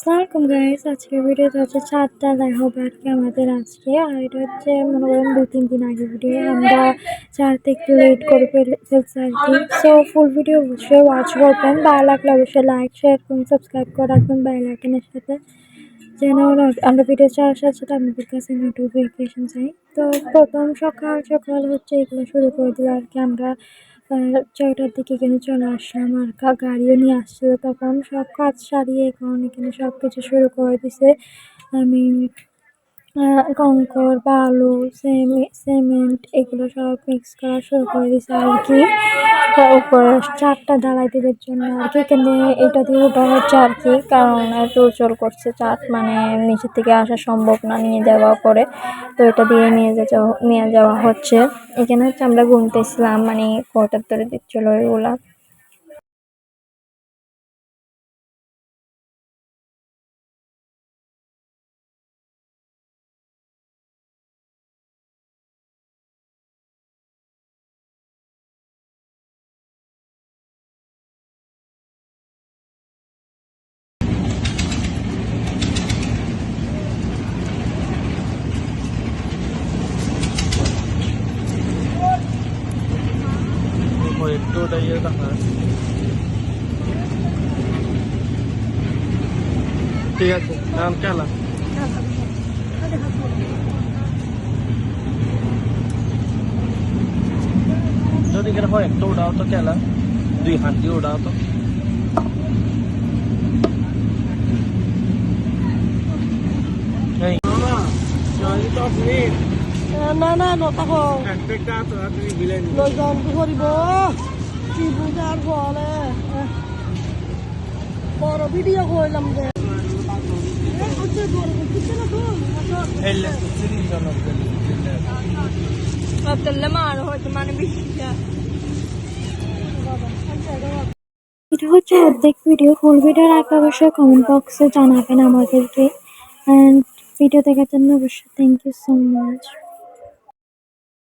আসসালামাইকুম গাইস আজকে ভিডিওতে হচ্ছে চারটা। দেখা হবে আজকে আমাদের আজকে। আর এটা হচ্ছে, মনে করেন, দু, তিন দিন আগে ভিডিও আমরা চারতে একটু লেট করে ফেল- ফেলছি আর কি। সো ফুল ভিডিও অবশ্যই ওয়াচ করবেন। ভালো লাগলে অবশ্যই লাইক শেয়ার করুন সাবস্ক্রাইব করে রাখবেন বেল আইকনের সাথে। যেন আমরা ভিডিও ছাড়ার সাথে সাথে আপনাদের কাছে নোটিফিকেশন চাই। তো প্রথম সকাল সকাল হচ্ছে, এগুলো শুরু করে দিল আর কি। আমরা ছয়টার দিকে এখানে চলে আসলাম আর গাড়িও নিয়ে আসছিল তখন সব কাজ সারিয়ে এখন এখানে সব কিছু শুরু করে দিছে। আমি কংকর বালু, সেমে- সিমেন্ট, এগুলো সব মিক্স করা শুরু করে দিছে আর কি। উপরে চারটা ঢালাই দেওয়ার জন্য আর কি। এখানে এটা দিয়ে ওঠা হচ্ছে আর কি, কারণ উচল করছে চাট মানে নিচের থেকে আসা সম্ভব না নিয়ে যাওয়া করে। তো এটা দিয়ে নিয়ে যাওয়া নিয়ে যাওয়া হচ্ছে। এখানে হচ্ছে আমরা ঘুমতেছিলাম মানে কটার ধরে দিচ্ছিল এগুলা hồi tôi đây ờ, tặng ờ. là làm cái là? cho đi cái hoa em tô đào tôi cái là tùy hẳn tiêu đào tôi này. Chơi cho phim না না কি বলে বড় ভিডিও করলাম যে তেলে মার হয়তো মানে এটা হচ্ছে অর্ধেক ভিডিও ফুল ভিডিও রাখলে অবশ্যই কমেন্ট বক্সে জানাবেন আমাদেরকে। অ্যান্ড ভিডিও দেখার জন্য অবশ্যই থ্যাংক ইউ সো মাচ